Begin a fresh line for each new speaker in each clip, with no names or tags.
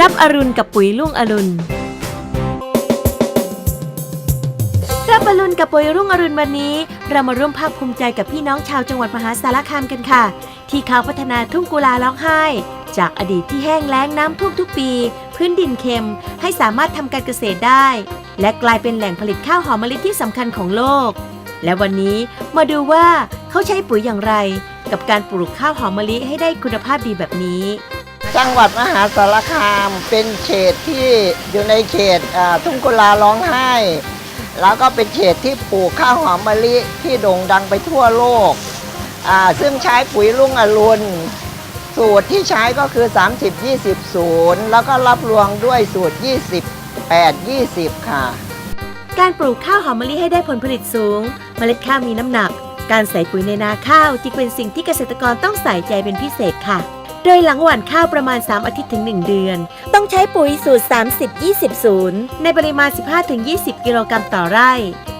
รับอรุณกับปุ๋ยรุ่งอรุณ รับอรุณกับปุ๋ยรุ่งอรุณวันนี้ เรามาร่วมภาคภูมิใจกับพี่น้องชาวจังหวัดมหาสารคามกันค่ะ ที่เขาพัฒนาทุ่งกุลาร้องไห้ จากอดีตที่แห้งแล้งน้ำท่วมทุกปี พื้นดินเค็มให้สามารถทำการเกษตรได้ และกลายเป็นแหล่งผลิตข้าวหอมมะลิที่สำคัญของโลก และวันนี้มาดูว่าเขาใช้ปุ๋ยอย่างไร กับการปลูกข้าวหอมมะลิให้ได้คุณภาพดีแบบนี้
จังหวัดมหาสารคามเป็นเขตที่อยู่ในเขตทุ่งกุลาร้องไห้ แล้วก็เป็นเขตที่ปลูกข้าวหอมมะลิที่โด่งดังไปทั่วโลก ซึ่งใช้ปุ๋ยรุ่งอรุณ สูตรที่ใช้ก็คือ 30 20 0แล้วก็รับรวงด้วยสูตร 28 20 ค่ะ
การปลูกข้าวหอมมะลิให้ได้ผลผลิตสูง เมล็ดข้าวมีน้ำหนัก การใส่ปุ๋ยในนาข้าวจึงเป็นสิ่งที่เกษตรกรต้องใส่ใจเป็นพิเศษค่ะ โดยหลังหว่านข้าวประมาณ 3 อาทิตย์ถึง 1 เดือน ต้องใช้ปุ๋ยสูตร 30 20 0 ในปริมาณ 15-20 กิโลกรัมต่อไร่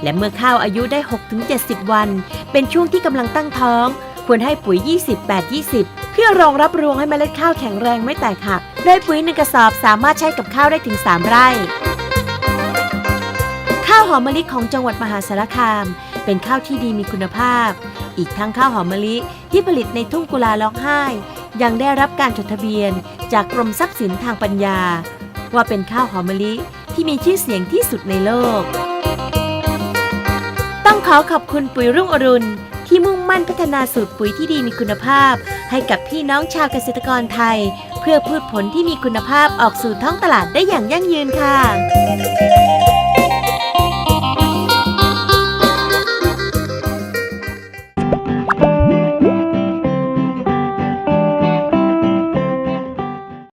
และเมื่อข้าวอายุได้ 6-70 วัน เป็นช่วงที่กำลังตั้งท้อง ควรให้ปุ๋ย28 20 เพื่อรองรับรวงให้เมล็ดข้าวแข็งแรงไม่แตกหัก โดยปุ๋ยหนึ่งกระสอบสามารถใช้กับข้าวได้ถึง 3 ไร่ ข้าวหอมมะลิของจังหวัดมหาสารคาม เป็นข้าวที่ดีมีคุณภาพ อีกทั้งข้าวหอมมะลิที่ผลิตในทุ่งกุลาร้องไห้ ยังได้รับการจดทะเบียนจากกรมทรัพย์สินทางปัญญา ว่าเป็นข้าวหอมมะลิที่มีชื่อเสียงที่สุดในโลก ต้องขอขอบคุณปุ๋ยรุ่งอรุณ ที่มุ่งมั่นพัฒนาสูตรปุ๋ยที่ดีมีคุณภาพ ให้กับพี่น้องชาวเกษตรกรไทย เพื่อพืชผลที่มีคุณภาพออกสู่ท้องตลาดได้อย่างยั่งยืนค่ะ